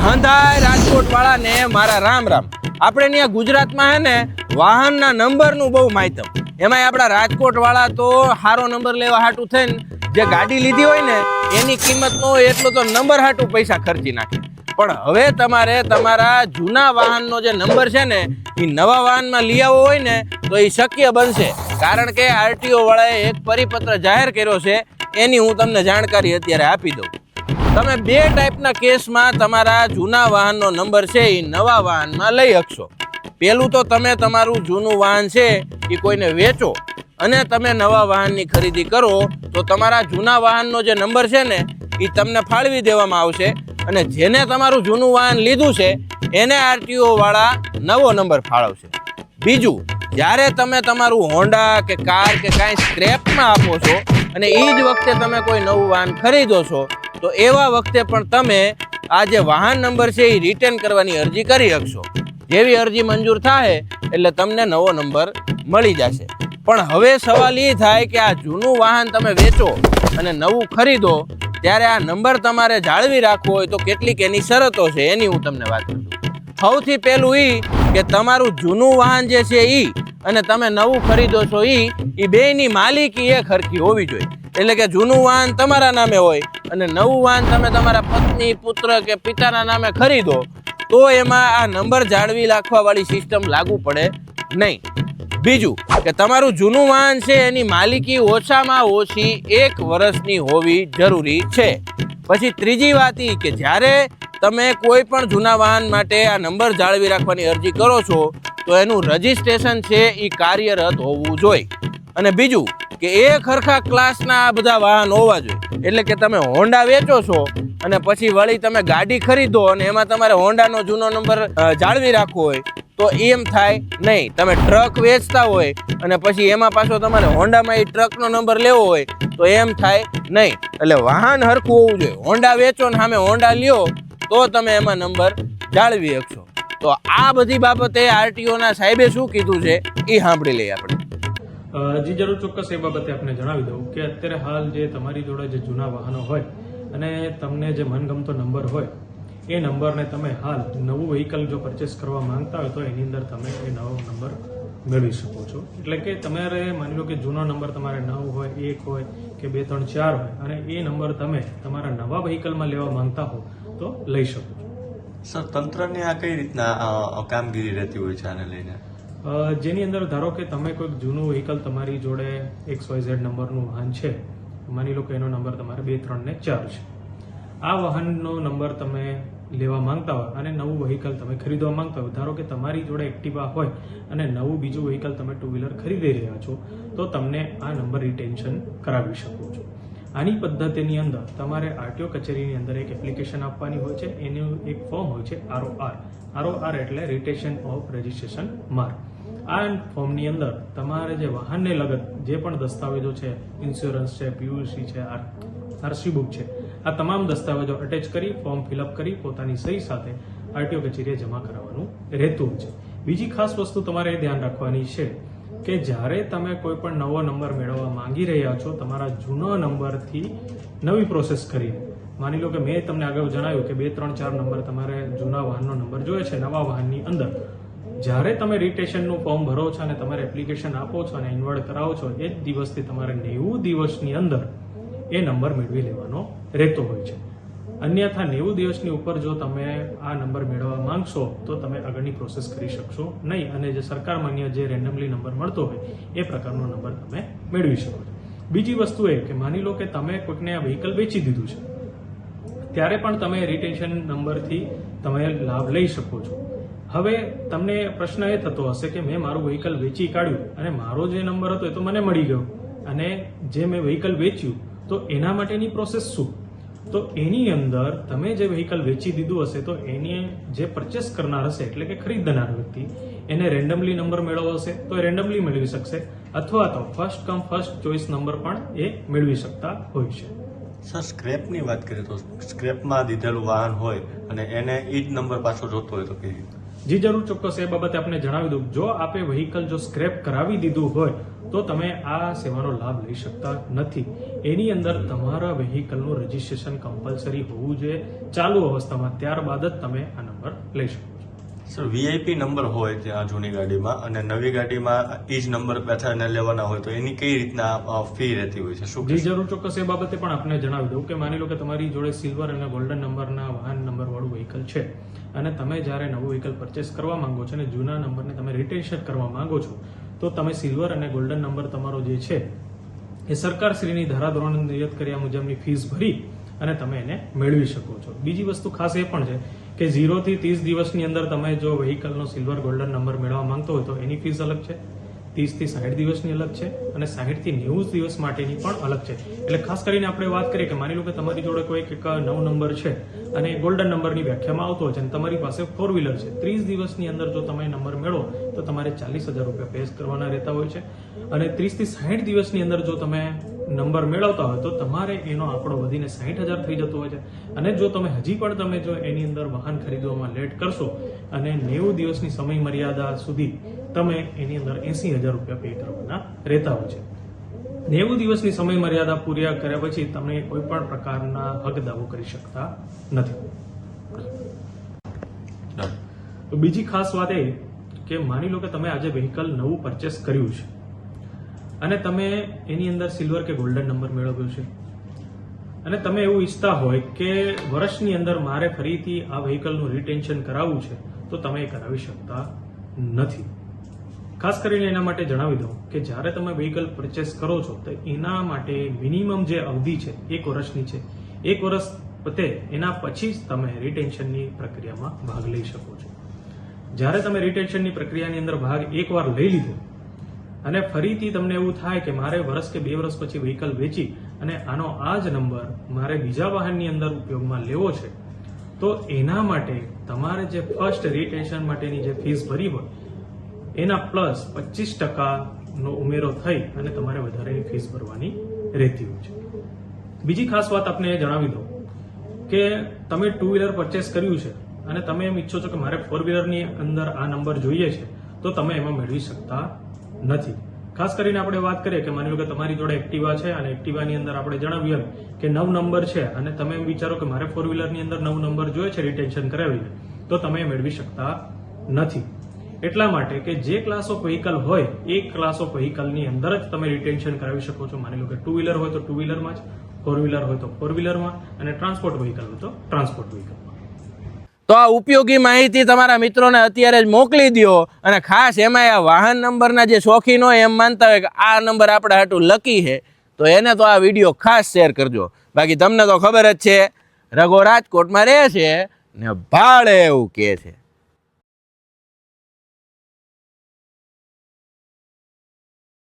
હંધાય રાજકોટ વાળાને મારા રામ રામ. આપણે ત્યાં ગુજરાતમાં હે ને વાહનના નંબરનું બહુ માહિતમ એમાંય આપણા રાજકોટ વાળા તો સારો નંબર લેવા હાટું થઈને જે ગાડી લીધી હોય ને, એની કિંમતનો એટલો તો નંબર હાટું પૈસા ખર્ચી નાખે. પણ હવે તમારે તમારા જૂના વાહનનો જે નંબર છે ને એ નવા વાહનમાં લઈ આવવો હોય ને, તો એ શક્ય બનશે. કારણ કે આરટીઓ વાળાએ એક પરિપત્ર જાહેર કર્યો છે, એની હું તમને જાણકારી અત્યારે આપી દઉં. તમે બે ટાઈપના કેસમાં તમારા જૂના વાહનનો નંબર છે એ નવા વાહનમાં લઈ શકશો. પહેલું તો તમે તમારું જૂનું વાહન છે એ કોઈને વેચો અને તમે નવા વાહનની ખરીદી કરો, તો તમારા જૂના વાહનનો જે નંબર છે ને, એ તમને ફાળવી દેવામાં આવશે અને જેને તમારું જૂનું વાહન લીધું છે, એને આરટીઓ વાળા નવો નંબર ફાળવશે. બીજું, જ્યારે તમે તમારું હોન્ડા કે કાર કે કાંઈ સ્ક્રેપમાં આપો છો અને એ જ વખતે તમે કોઈ નવું વાહન ખરીદો છો તો એવા વખતે પણ તમે આ જે વાહન નંબર છે એ રિટર્ન કરવાની અરજી કરી શકશો. જેવી અરજી મંજૂર થાય એટલે તમને નવો નંબર મળી જશે. પણ હવે સવાલ એ થાય કે આ જૂનું વાહન તમે વેચો અને નવું ખરીદો, ત્યારે આ નંબર તમારે જાળવી રાખવો હોય તો કેટલીક એની શરતો છે એની હું તમને વાત કરું. સૌથી પહેલું એ કે તમારું જૂનું વાહન જે છે એ અને તમે નવું ખરીદો છો એ એ બેયની માલિકી એક હરખી હોવી જોઈએ. એટલે કે જૂનું વાહન તમારા નામે હોય અને નવું વાહન તમે તમારા પત્ની, પુત્ર કે પિતાના નામે ખરીદો, તો એમાં આ નંબર જાળવી રાખવાવાળી સિસ્ટમ લાગુ પડે નહીં. બીજું કે તમારું જૂનું વાહન છે, એની માલિકી ઓછામાં ઓછી એક વર્ષની હોવી જરૂરી છે. પછી ત્રીજી વાત ઈ કે જ્યારે તમે કોઈ પણ જૂના વાહન માટે આ નંબર જાળવી રાખવાની અરજી કરો છો, તો એનું રજિસ્ટ્રેશન છે એ કાર્યરત હોવું જોઈએ. અને બીજું કે એક હરખા ક્લાસના આ બધા વાહન હોવા જોઈએ. એટલે કે તમે હોન્ડા વેચો છો અને પછી વળી તમે ગાડી ખરીદો અને એમાં તમારે હોન્ડાનો જૂનો નંબર જાળવી રાખવો હોય, તો એમ થાય નહીં. તમે ટ્રક વેચતા હોય અને પછી એમાં પાછો તમારે હોન્ડામાં એ ટ્રકનો નંબર લેવો હોય, તો એમ થાય નહીં. એટલે વાહન હરખું હોવું જોઈએ. હોન્ડા વેચો ને સામે હોન્ડા લ્યો, તો તમે એમાં નંબર જાળવી શકશો. તો આ બધી બાબતે આરટીઓના સાહેબે શું કીધું છે, એ સાંભળી લઈએ આપણે. જી, જરૂર, ચોક્કસ એ બાબતે આપને જણાવી દઉં કે અત્યારે હાલ જે તમારી જોડે જે જૂના વાહનો હોય અને તમને જે મનગમતો નંબર હોય, એ નંબરને તમે હાલ નવું વ્હીકલ જો પરચેસ કરવા માંગતા હોય તો એની અંદર તમે એ નવો નંબર મેળવી શકો છો. એટલે કે તમારે માની લો કે જૂનો નંબર તમારે નવ હોય, એક હોય કે બે, ત્રણ, ચાર હોય અને એ નંબર તમે તમારા નવા વ્હીકલમાં લેવા માંગતા હો તો લઈ શકો છો. સર, તંત્રની આ કઈ રીતના કામગીરી રહેતી હોય છે આને લઈને? જેની અંદર ધારો કે તમે કોઈક જૂનું વ્હીકલ તમારી જોડે એક્સ વાય ઝેડ નંબરનું વાહન છે માની લો કે એનો નંબર તમારે બે, ત્રણ ને ચાર છે. આ વાહનનો નંબર તમે લેવા માંગતા હોય અને નવું વ્હીકલ તમે ખરીદવા માંગતા હોય, ધારો કે તમારી જોડે એક્ટિવા હોય અને નવું બીજું વ્હીકલ તમે ટુ વ્હીલર ખરીદી રહ્યા છો, તો તમને આ નંબર રિટેન્શન કરાવી શકો છો. આની પદ્ધતિની અંદર તમારે આરટીઓ કચેરીની અંદર એક એપ્લિકેશન આપવાની હોય છે. એનું એક ફોર્મ હોય છે આરઓઆર. આરઓઆર એટલે રિટેશન ઓફ રજિસ્ટ્રેશન માર્ક આ ફોર્મની અંદર તમારે જે વાહનને લગત, જે પણ દસ્તાવેજો છે ઇન્સ્યોરન્સ છે પીયુસી છે આરસી બુક છે, આ તમામ દસ્તાવેજો અટેચ કરી ફોર્મ ફિલઅપ કરી, પોતાની સહી સાથે આરટીઓ કચેરીએ જમા કરાવવાનું રહેતું છે. બીજી ખાસ વસ્તુ તમારે ધ્યાન રાખવાની છે કે જ્યારે તમે કોઈ પણ નવો નંબર મેળવવા માંગી રહ્યા છો, તમારા જૂનો નંબરથી નવી પ્રોસેસ કરીને. માની લો કે મેં તમને આગળ જણાવ્યું કે બે, ત્રણ, ચાર નંબર તમારે જૂના વાહનનો નંબર જોઈએ છે, નવા વાહનની અંદર. જ્યારે તમે રિટેશનનું ફોર્મ ભરો છો અને તમારે એપ્લિકેશન આપો છો અને ઇન્વર્ટ કરાવો છો, એ જ દિવસથી તમારે નેવું દિવસની અંદર એ નંબર મેળવી લેવાનો રહેતો હોય છે. અન્યથા નેવું દિવસની ઉપર જો તમે આ નંબર મેળવવા માંગશો, તો તમે આગળની પ્રોસેસ કરી શકશો નહીં. અને જે સરકાર માન્ય જે રેન્ડમલી નંબર મળતો હોય, એ પ્રકારનો નંબર તમે મેળવી શકો છો. બીજી વસ્તુ એ કે માની લો કે તમે કોઈકને આ વ્હીકલ વેચી દીધું છે, ત્યારે પણ તમે રિટેન્શન નંબરથી તમે લાભ લઈ શકો છો. હવે તમને પ્રશ્ન એ થતો હશે કે મેં મારું વ્હીકલ વેચી કાઢ્યું અને મારો જે નંબર હતો એ તો મને મળી ગયો. અને જે મેં વ્હીકલ વેચ્યું, તો એના માટેની પ્રોસેસ શું? તો એની અંદર તમે જે વ્હીકલ વેચી દીધું હશે, તો એની જે પરચેસ કરનાર હશે, એટલે કે ખરીદનાર વ્યક્તિ, એને રેન્ડમલી નંબર મેળવવો હશે, તો એ રેન્ડમલી મેળવી શકશે. અથવા તો first come first choice number પણ એ મેળવી શકતા હોય છે. સર સ્ક્રેપની વાત કરીએ તો સ્ક્રેપમાં દીધેલું વાહન હોય અને એને એ જ નંબર પાછો જોતો હોય તો કેવી રીતે? જી જરૂર, ચોક્કસ એ બાબતે આપણે જણાવી દઉં. જો આપે વ્હીકલ જો સ્ક્રેપ કરાવી દીધું હોય, તો તમે આ સેવાનો લાભ લઈ શકતા નથી. એની અંદર તમારા વ્હીકલનું રજીસ્ટ્રેશન કમ્પલસરી હોવું જોઈએ. ચાલુ અવસ્થામાં ત્યારબાદ જ તમે આ નંબર લઈ શકો. સર વીઆઈપી નંબર હોય ત્યાં જૂની ગાડીમાં અને નવી ગાડીમાં એ જ નંબર પાછા લેવાના હોય તો એની કઈ રીતના ફી રહેતી હોય છે? શું જે જરૂર ચોક્કસ એ બાબતે પણ આપને જણાવી દઉં કે માની લો કે તમારી જોડે સિલ્વર અને ગોલ્ડન નંબરના વાહન નંબર વાળું વ્હીકલ છે અને તમે જ્યારે નવું વ્હીકલ પરચેસ કરવા માંગો છો અને જૂના નંબરને તમે રિટેન્શન કરવા માંગો છો તો તમે સિલ્વર અને ગોલ્ડન નંબર તમારો જે છે એ સરકારશ્રીની ધારાધોરણ નિયત કર્યા મુજબની ફીસ ભરી અને તમે એને મેળવી શકો છો. બીજી વસ્તુ ખાસ એ પણ છે કે ઝીરોથી ત્રીસ દિવસની અંદર તમે જો વ્હીકલનો સિલ્વર ગોલ્ડન નંબર મેળવવા માંગતો હોય તો એની ફીસ અલગ છે? ત્રીસથી સાઠ દિવસની અલગ છે અને સાહીઠથી નેવું દિવસ માટેની પણ અલગ છે. એટલે ખાસ કરીને આપણે વાત કરીએ કે માની લો કે તમારી જોડે કોઈ એક નવ નંબર છે અને ગોલ્ડન નંબરની વ્યાખ્યામાં આવતો હોય છે અને તમારી પાસે ફોર વ્હીલર છે. ત્રીસ દિવસની અંદર જો તમે નંબર મેળવો, તો તમારે ચાલીસ હજાર રૂપિયા પેસ કરવાના રહેતા હોય છે. અને ત્રીસથી સાઠ દિવસની અંદર જો તમે નંબર મેળવતા હોય, તો તમારે એનો આંકડો વધીને સાઠ હજાર થઈ જતો હોય છે. અને જો તમે હજી પણ તમે જો એની અંદર વાહન ખરીદવામાં લેટ કરશો અને નેવું દિવસની સમય મર્યાદા સુધી તમે એની અંદર એસી હજાર રૂપિયા પે કરવાના રહેતા હોય છે. નેવું દિવસની સમય મર્યાદા પૂર્યા કર્યા પછી તમે કોઈ પણ પ્રકારના હક દાવો કરી શકતા નથી. તો બીજી ખાસ વાત એ કે માની લો કે તમે આજે વ્હીકલ નવું પરચેસ કર્યું છે અને તમે એની અંદર સિલ્વર કે ગોલ્ડન નંબર મેળવ્યો છે. અને તમે એવું ઈચ્છતા હોય કે વર્ષની અંદર મારે ફરીથી આ વ્હીકલનું રિટેન્શન કરાવવું છે તો તમે એ કરાવી શકતા નથી. ખાસ કરીને એના માટે જણાવી દઉં કે જ્યારે તમે વ્હીકલ પરચેસ કરો છો, તો એના માટે મિનિમમ જે અવધિ છે, એક વર્ષની છે. એક વર્ષ પતે એના પછી જ તમે રિટેન્શનની પ્રક્રિયામાં ભાગ લઈ શકો છો. જ્યારે તમે રિટેન્શનની પ્રક્રિયાની અંદર ભાગ એકવાર લઈ લીધો અને ફરીથી તમને એવું થાય કે મારે વર્ષ કે બે વર્ષ પછી વ્હીકલ વેચી અને આનો આ જ નંબર મારે બીજા વાહનની અંદર ઉપયોગમાં લેવો છે તો એના માટે તમારે જે ફર્સ્ટ રિટેન્શન માટેની જે ફીસ ભરી હોય, એના પ્લસ પચીસ ટકાનો ઉમેરો થઈ અને તમારે વધારેની ફીસ ભરવાની રહેતી હોય છે. બીજી ખાસ વાત આપને જણાવી દઉં કે તમે ટુ વ્હીલર પરચેસ કર્યું છે અને તમે એમ ઈચ્છો છો કે મારે ફોર વ્હીલરની અંદર આ નંબર જોઈએ છે, તો તમે એમાં મેળવી શકતા નથી. ખાસ કરીને આપણે વાત કરીએ કે માની લો કે તમારી જોડે એક્ટિવા છે અને એક્ટિવાની અંદર આપણે જણાવ્યું કે નવ નંબર છે અને તમે એમ વિચારો કે મારે ફોર વ્હીલરની અંદર નવ નંબર જોઈએ છે રિટેન્શન કરાવીને, તો તમે મેળવી શકતા નથી. એટલા માટે કે જે ક્લાસ ઓફ વ્હીકલ હોય, એ ક્લાસ ઓફ વ્હીકલની અંદર જ તમે રિટેન્શન કરાવી શકો છો. માની લો કે ટુ વ્હીલર હોય તો ટુ વ્હીલરમાં જ ફોર વ્હીલર હોય તો ફોર વ્હીલરમાં અને ટ્રાન્સપોર્ટ વ્હીકલ હોય તો ટ્રાન્સપોર્ટ વ્હીકલમાં તો આ ઉપયોગી માહિતી તમારા મિત્રોને અત્યારે જ મોકલી દો અને ખાસ એમાં આ વાહન નંબરના જે શોખીન હોય એમ માનતા હોય કે આ નંબર આપણે હાટું લકી છે, તો એને તો આ વીડિયો ખાસ શેર કરજો. બાકી તમને તો ખબર જ છે, રઘો રાજકોટમાં રહે છે ને ભાડે એવું કહે છે.